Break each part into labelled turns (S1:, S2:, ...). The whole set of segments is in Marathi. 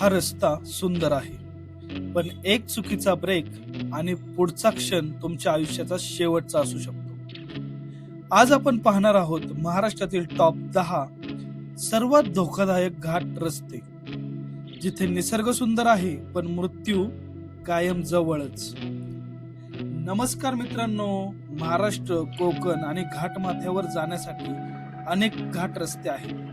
S1: हा रस्ता सुंदर आहे. पण एक चुकीचा ब्रेक आणि पुढचा क्षण तुमच्या आयुष्याचा शेवटचा असू शकतो. आज आपण पाहणार आहोत महाराष्ट्रातील टॉप दहा सर्वात धोकादायक घाट रस्ते. जिथे निसर्ग सुंदर आहे पण मृत्यू कायम जवळच. नमस्कार मित्रांनो महाराष्ट्र कोकण आणि घाटमाथ्यावर जाण्यासाठी अनेक घाट रस्ते आहेत.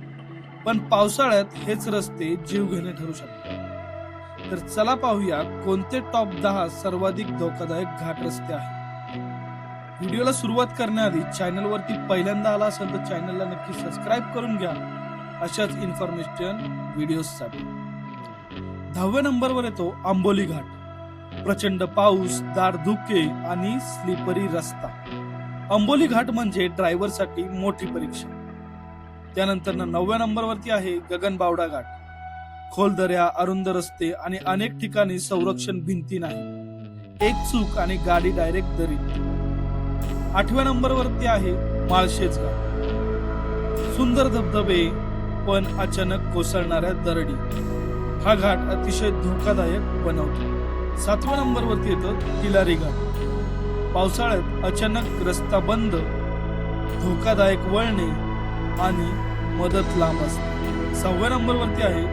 S1: पण पावसाळ्यात हेच रस्ते जीवघेणे ठरू शकतात. तर चला पाहूया कोणते टॉप दहा सर्वाधिक धोकादायक घाट रस्ते आहेत. व्हिडिओला सुरुवात करण्याआधी चॅनलवरती पहिल्यांदा आला असेल तर चॅनलला नक्की सबस्क्राईब करून घ्या. अशाच इन्फॉर्मेशन व्हिडिओसाठी दहाव्या नंबरवर येतो आंबोली घाट. प्रचंड पाऊस दार धुके आणि स्लिपरी रस्ता. आंबोली घाट म्हणजे ड्रायव्हरसाठी मोठी परीक्षा. त्यानंतर नवव्या नंबरवरती आहे गगनबावडा घाट. खोल दऱ्या अरुंद रस्ते आणि अनेक ठिकाणी संरक्षण भिंती नाही. एक चूक आणि गाडी डायरेक्ट दरीत. आठव्या नंबरवरती आहे माळशेज घाट. सुंदर धबधबे पण अचानक कोसळणाऱ्या दरडी. हा घाट अतिशय धोकादायक बनवतो. सातव्या नंबरवरती येतं तिलारी घाट. पावसाळ्यात अचानक रस्ता बंद धोकादायक वळणे आणि मदत लांब असते. सहाव्या नंबरवरती आहे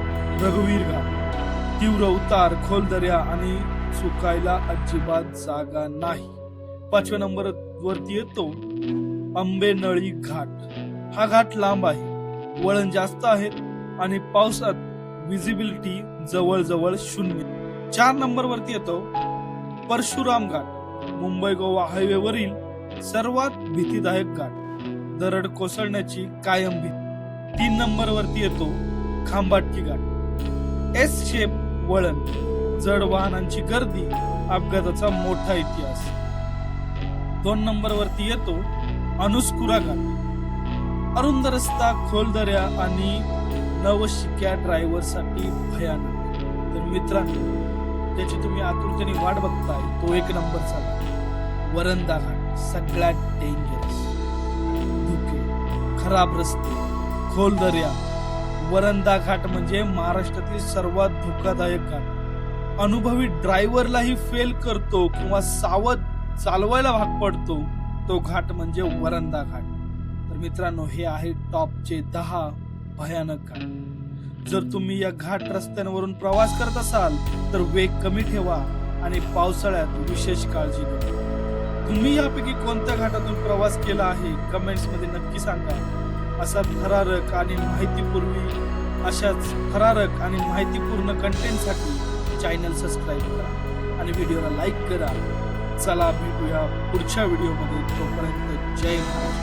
S1: रघुवीर घाट तीव्र उतार खोल दर्या आणि सुकायला अजिबात जागा नाही. पाचव्या नंबर वरती येतो आंबेनळी घाट. हा घाट लांब आहे. वळण जास्त आहेत आणि पावसात विजिबिलिटी जवळजवळ शून्य. चार नंबर वरती येतो परशुराम घाट. मुंबई गोवा हायवे वरील सर्वात भीतीदायक घाट. दरड कोसळण्याची कायम भीती. तीन नंबर वरती येतो खांबाटकी घाट एस शेप वळण. जड वाहनांची गर्दी अपघाताचा मोठा इतिहास. दोन नंबर वरती येतो अनुस्कुरा घाट अरुंद रस्ता खोल दऱ्या आणि नवशिक्या ड्रायव्हरसाठी भयानक. तर मित्रांनो त्याची तुम्ही आतुरतेने वाट बघताय तो एक नंबरचा घाट वरंदा घाट सगळ्यात डेंजरस खराब रस्ते खोल दर्या वरंदा घाट म्हणजे महाराष्ट्रातील सर्वात धोकादायक घाट. अनुभवी ड्रायव्हरलाही फेल करतो किंवा सावध चालवायला भाग पडतो तो घाट म्हणजे वरंदा घाट. तर मित्रांनो हे आहे टॉपचे दहा भयानक घाट. जर तुम्ही या घाट रस्त्यांवरून प्रवास करत असाल तर वेग कमी ठेवा आणि पावसाळ्यात विशेष काळजी घ्या. तुम्ही यापैकी कोणत्या घाटातून प्रवास केला आहे? कमेंट्समध्ये नक्की सांगा. असा थरारक आणि माहितीपूर्वी अशाच थरारक आणि माहितीपूर्ण कंटेंटसाठी चॅनल सबस्क्राईब करा आणि व्हिडिओला लाईक करा. चला भेटूया पुढच्या व्हिडिओमध्ये तोपर्यंत जय महाराष्ट्र.